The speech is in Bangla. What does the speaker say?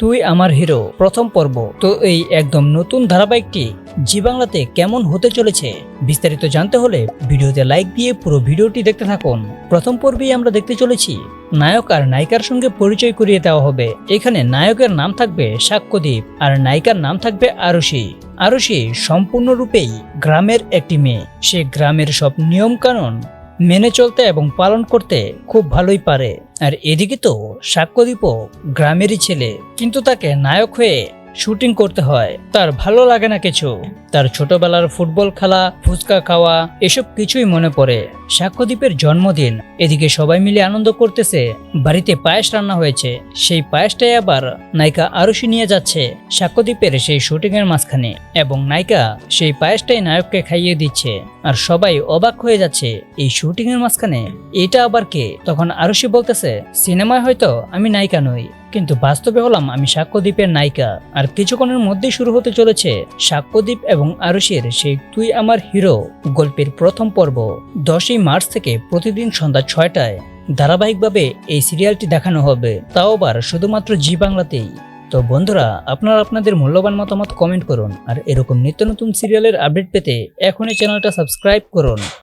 তুই আমার হিরো, প্রথম পর্ব। তো এই একদম নতুন ধারাবাহিকটি জি বাংলাতে কেমন হতে চলেছে, বিস্তারিত জানতে হলে ভিডিওতে লাইক দিয়ে পুরো ভিডিওটি দেখতে থাকুন। প্রথম পর্বেই আমরা দেখতে চলেছি, নায়ক আর নায়িকার সঙ্গে পরিচয় করিয়ে দেওয়া হবে। এখানে নায়কের নাম থাকবে সাক্ষ্যদীপ, আর নায়িকার নাম থাকবে আরুষি আরুষি সম্পূর্ণরূপেই গ্রামের একটি মেয়ে। সে গ্রামের সব নিয়ম কানুন মেনে চলতে এবং পালন করতে খুব ভালোই পারে। আর এদিকে তো সাক্ষ্যদীপও গ্রামেরই ছেলে, কিন্তু তাকে নায়ক হয়ে শুটিং করতে হয়। তার ভালো লাগে না কিছু। তার ছোটবেলার ফুটবল খেলা, ফুচকা খাওয়া, এসব কিছুই মনে পড়ে। সাক্ষ্যদীপের জন্মদিন। এদিকে সবাই মিলে আনন্দ করতেছে। বাড়িতে পায়েস রান্না হয়েছে। সেই পায়েসটাই আবার নায়িকা আরুষি নিয়ে যাচ্ছে সাক্ষ্যদ্বীপের সেই শুটিং এর মাঝখানে এবং নায়িকা সেই পায়েসটাই নায়ককে খাইয়ে দিচ্ছে। আর সবাই অবাক হয়ে যাচ্ছে এই শুটিং এর মাঝখানে। এটা আবার কে? তখন আরুষি বলতেছে, সিনেমায় হয়তো আমি নায়িকা নই, কিন্তু বাস্তবে হলাম আমি সাক্ষ্যদ্বীপের নায়িকা। আর কিছুক্ষণের মধ্যেই শুরু হতে চলেছে সাক্ষ্যদ্বীপ এবং আরুষির সেই তুই আমার হিরো গল্পের প্রথম পর্ব। দশই মার্চ থেকে প্রতিদিন সন্ধ্যা ছয়টায় ধারাবাহিকভাবে এই সিরিয়ালটি দেখানো হবে। তাও আবার শুধুমাত্র জি বাংলাতেই। তো বন্ধুরা, আপনারা আপনাদের মূল্যবান মতামত কমেন্ট করুন আর এরকম নিত্য নতুন সিরিয়ালের আপডেট পেতে এখনই চ্যানেলটা সাবস্ক্রাইব করুন।